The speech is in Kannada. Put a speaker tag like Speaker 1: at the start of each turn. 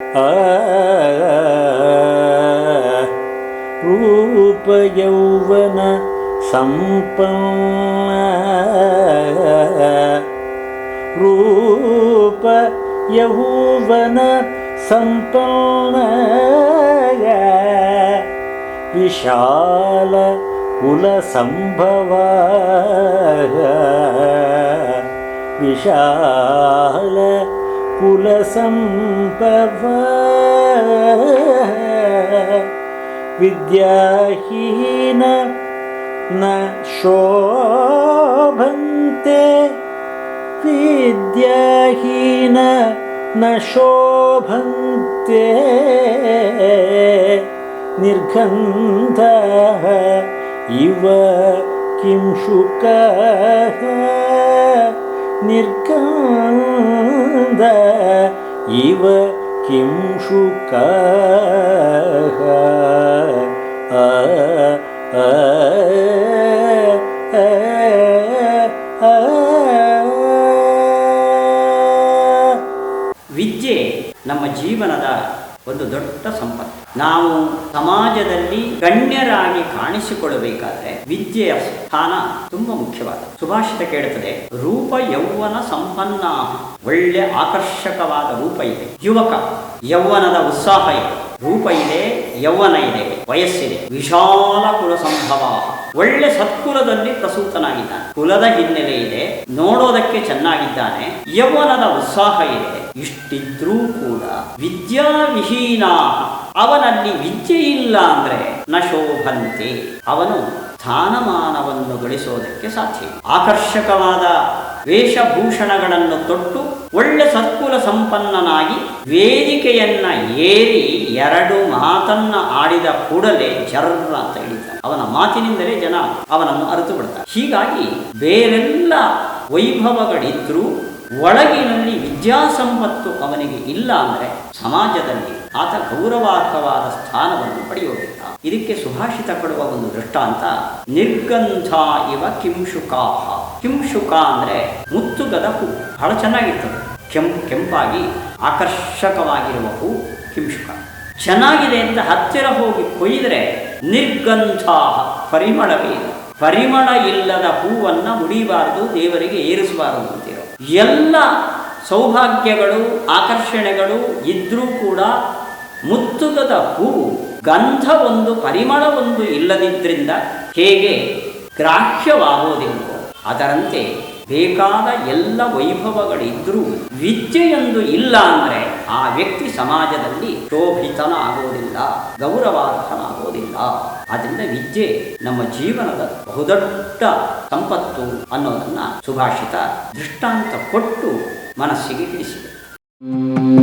Speaker 1: ಆ ರೂಪಯೌವನ ಸಂಪನ್ನ ರೂಪ ಯೌವನ ಸಂಪನ್ನ ವಿಶಾಲ ಕುಲ ಸಂಭವ ವಿಶಾಲ पुरसम्भव विद्याहीन न शोभन्ते। विद्याहीन न शोभन्ते। निर्गन्धः इव किं? शुकः निर्गान्ध ಇವ ಕಿಂ ಶುಕ ಆ ಆ ಆ
Speaker 2: ವಿದ್ಯೆ ನಮ್ಮ ಜೀವನದ ಒಂದು ದೊಡ್ಡ ಸಂಪತ್ತು. ನಾವು ಸಮಾಜದಲ್ಲಿ ಗಣ್ಯರಾಗಿ ಕಾಣಿಸಿಕೊಳ್ಳಬೇಕಾದ್ರೆ ವಿದ್ಯೆಯ ಸ್ಥಾನ ತುಂಬಾ ಮುಖ್ಯವಾದ ಸುಭಾಷಿತ ಕೇಳುತ್ತದೆ, ರೂಪ ಯೌವನ ಸಂಪನ್ನ. ಒಳ್ಳೆ ಆಕರ್ಷಕವಾದ ರೂಪ ಇದೆ. ಯುವಕ, ಯೌವನದ ಉತ್ಸಾಹ ಇದೆ. ರೂಪ ಇದೆ, ಯೌವನ ಇದೆ, ವಯಸ್ಸಿದೆ. ವಿಶಾಲ ಕುಲ ಸಂಭವ ಒಳ್ಳೆ ಸತ್ಕುಲದಲ್ಲಿ ಪ್ರಸೂತನಾಗಿದ್ದಾನೆ. ಕುಲದ ಹಿನ್ನೆಲೆ ಇದೆ, ನೋಡೋದಕ್ಕೆ ಚೆನ್ನಾಗಿದ್ದಾನೆ, ಯೌವನದ ಉತ್ಸಾಹ ಇದೆ. ಇಷ್ಟಿದ್ರೂ ಕೂಡ ವಿದ್ಯಾವಿಹೀನ ಅವನಲ್ಲಿ ವಿದ್ಯೆ ಇಲ್ಲ ಅಂದ್ರೆ ನ ಶೋಭಂತೆ. ಅವನು ಸ್ಥಾನಮಾನವನ್ನು ಗಳಿಸೋದಕ್ಕೆ ಸಾಧ್ಯ. ಆಕರ್ಷಕವಾದ ವೇಷಭೂಷಣಗಳನ್ನು ತೊಟ್ಟು ಒಳ್ಳೆ ಸತ್ಕುಲ ಸಂಪನ್ನನಾಗಿ ವೇದಿಕೆಯನ್ನ ಏರಿ ಎರಡು ಮಾತನ್ನ ಆಡಿದ ಕೂಡಲೇ ಜರ್ರ ಅಂತ ಹೇಳಿದ ಅವನ ಮಾತಿನಿಂದಲೇ ಜನ ಅವನನ್ನು ಅರಿತು ಬಿಡ್ತಾರೆ. ಹೀಗಾಗಿ ಬೇರೆಲ್ಲ ವೈಭವಗಳಿದ್ರೂ ಒಳಗಿನಲ್ಲಿ ವಿದ್ಯಾಸಂಪತ್ತು ಅವನಿಗೆ ಇಲ್ಲ ಅಂದರೆ ಸಮಾಜದಲ್ಲಿ ಆತ ಗೌರವಾರ್ಹವಾದ ಸ್ಥಾನವನ್ನು ಪಡೆಯುವುದಿಲ್ಲ ಇದಕ್ಕೆ ಸುಭಾಷಿತ ಕೊಡುವ ಒಂದು ದೃಷ್ಟಾಂತ ನಿರ್ಗಂಧ ಇವ ಕಿಂಶುಕಾಹ. ಕಿಂಶುಕ ಅಂದರೆ ಮುತ್ತುಗದ ಹೂ. ಬಹಳ ಚೆನ್ನಾಗಿರ್ತದೆ. ಕೆಂಪು ಕೆಂಪಾಗಿ ಆಕರ್ಷಕವಾಗಿರುವ ಹೂ ಕಿಂಶುಕ. ಚೆನ್ನಾಗಿದೆ ಅಂತ ಹತ್ತಿರ ಹೋಗಿ ಕೊಯ್ದರೆ ನಿರ್ಗಂಧ ಪರಿಮಳವೇ. ಪರಿಮಳ ಇಲ್ಲದ ಹೂವನ್ನು ಮುಡಿಬಾರದು, ದೇವರಿಗೆ ಏರಿಸಬಾರದು ಅಂತಿರೋ. ಎಲ್ಲ ಸೌಭಾಗ್ಯಗಳು, ಆಕರ್ಷಣೆಗಳು ಇದ್ರೂ ಕೂಡ ಮುತ್ತುಗದ ಹೂವು ಗಂಧ ಒಂದು, ಪರಿಮಳ ಒಂದು ಇಲ್ಲದಿದ್ದರಿಂದ ಹೇಗೆ ಗ್ರಾಹ್ಯವಾಗುವುದಿಲ್ಲ ಅದರಂತೆ ಬೇಕಾದ ಎಲ್ಲ ವೈಭವಗಳಿದ್ರೂ ವಿದ್ಯೆಯೊಂದು ಇಲ್ಲ ಅಂದರೆ ಆ ವ್ಯಕ್ತಿ ಸಮಾಜದಲ್ಲಿ ಶೋಭಿತನ ಆಗೋದಿಲ್ಲ ಗೌರವಾರ್ಹನಾಗೋದಿಲ್ಲ. ಆದ್ದರಿಂದ ವಿದ್ಯೆ ನಮ್ಮ ಜೀವನದ ಬಹುದೊಡ್ಡ ಸಂಪತ್ತು ಅನ್ನೋದನ್ನು ಸುಭಾಷಿತ ದೃಷ್ಟಾಂತ ಕೊಟ್ಟು ಮನಸ್ಸಿಗೆ ಹಿಡಿಸಿದೆ